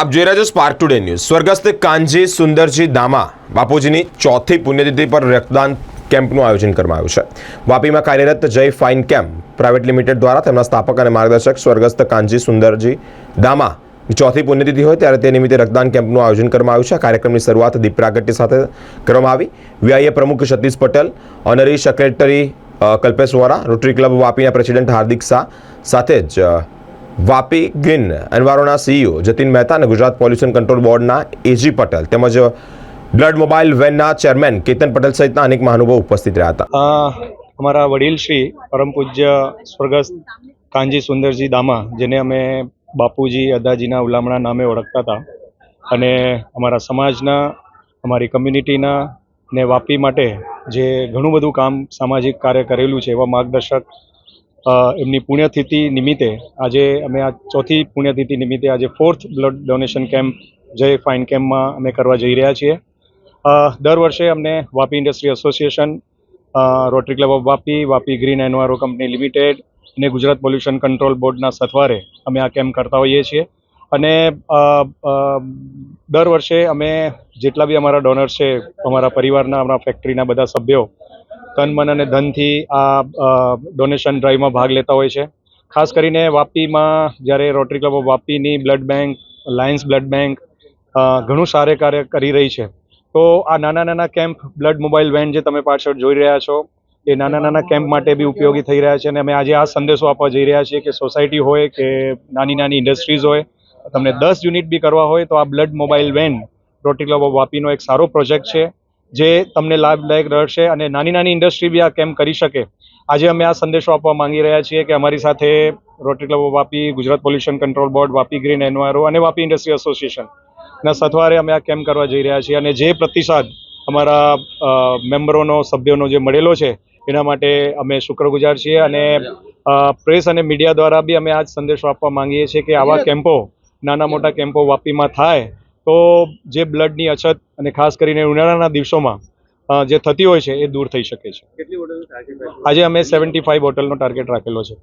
આપ જોઈ રહ્યા છો સ્પાર્ક ટુડે ન્યૂઝ સ્વર્ગસ્થ કાનજી સુંદરજી દામા બાપુજીની ચોથી પુણ્યતિથિ પર રક્તદાન કેમ્પનું આયોજન કરવામાં આવ્યું છે. વાપીમાં કાર્યરત જય ફાઇન કેમ્પ પ્રાઇવેટ લિમિટેડ દ્વારા તેમના સ્થાપક અને માર્ગદર્શક સ્વર્ગસ્થ કાનજી સુંદરજી દામા ચોથી પુણ્યતિથિ હોય ત્યારે તે નિમિત્તે રક્તદાન કેમ્પનું આયોજન કરવામાં આવ્યું છે. આ કાર્યક્રમની શરૂઆત દીપ સાથે કરવામાં આવી. વીઆઈએ પ્રમુખ Satish Patel honorary secretary Kalpesh Vora rotary club વાપીના president Hardik Shah સાથે જ વાપી ગિન એન્વારોના સીઈઓ જતીન મહેતા અને ગુજરાત પોલ્યુશન કંટ્રોલ બોર્ડના એજી પટેલ તેમજ બ્લડ મોબાઈલ વેનના ચેરમેન કેતન પટેલ સહિતના અનેક મહાનુભાવ ઉપસ્થિત રહ્યા હતા. અમારા વડીલ શ્રી પરમ પૂજ્ય સ્વર્ગસ્થ કાનજી સુંદરજી દામા, જેને અમે બાપુજી, અદાજીના ઉલામણા નામે ઓળખતા હતા અને અમારા સમાજના, અમારી કમ્યુનિટીના ને વાપી માટે જે ઘણું બધું કામ સામાજિક કાર્ય કરેલું છે એવા માર્ગદર્શક એમની પુણ્યતિથિ નિમિત્તે આજે અમે આ ચોથી પુણ્યતિથિ નિમિત્તે આજે ફોર્થ બ્લડ ડોનેશન કેમ્પ જય ફાઇન કેમ્પમાં અમે કરવા જઈ રહ્યા છીએ. દર વર્ષે અમને Vapi industry association rotary club of Vapi Vapi green enviro company limited અને ગુજરાત પોલ્યુશન કંટ્રોલ બોર્ડના સથવારે અમે આ કેમ્પ કરતા હોઈએ છીએ. અને દર વર્ષે અમે જેટલા બી અમારા ડોનર્સ છે, અમારા પરિવારના, અમારા ફેક્ટરીના બધા સભ્યો તન મન અને ધનથી આ ડોનેશન ડ્રાઈવમાં ભાગ લેતા હોય છે. ખાસ કરીને વાપીમાં જ્યારે rotary club of વાપીની blood bank lions blood bank ઘણું સારું કાર્ય કરી રહી છે. તો આ નાના નાના કેમ્પ બ્લડ મોબાઈલ વેન જે તમે પાછળ જોઈ રહ્યા છો, એ નાના નાના કેમ્પ માટે બી ઉપયોગી થઈ રહ્યા છે અને અમે આજે આ સંદેશો આપવા જઈ રહ્યા છીએ કે સોસાયટી હોય કે નાની નાની ઇન્ડસ્ટ્રીઝ હોય, તમને દસ યુનિટ બી કરવા હોય તો આ blood mobile van rotary club of વાપીનો એક સારો પ્રોજેક્ટ છે. જે તમને લાભદાયક રહેશે અને નાની નાની ઇન્ડસ્ટ્રી બી આ કેમ્પ કરી શકે. આજે અમે આ સંદેશો આપવા માંગી રહ્યા છીએ કે અમારી સાથે rotary club Vapi Gujarat pollution control board Vapi green enviro અને વાપી ઇન્ડસ્ટ્રી એસોસિએશન ના સથવારે અમે આ કેમ્પ કરવા જઈ રહ્યા છીએ અને જે પ્રતિસાદ અમારા મેમ્બરોનો સભ્યોનો જે મળેલો છે એના માટે અમે શુક્રગુજાર છીએ અને પ્રેસ અને મીડિયા દ્વારા બી અમે આ જ સંદેશો આપવા માંગીએ છીએ કે આવા કેમ્પો નાના મોટા કેમ્પો વાપીમાં થાય તો જે બ્લડની અછત અને ખાસ કરીને ઉનાળાના દિવસોમાં જે થતી હોય છે એ દૂર થઈ શકે છે. આજે અમે સેવન્ટી ફાઈવ બોટલનો ટાર્ગેટ રાખેલો છે.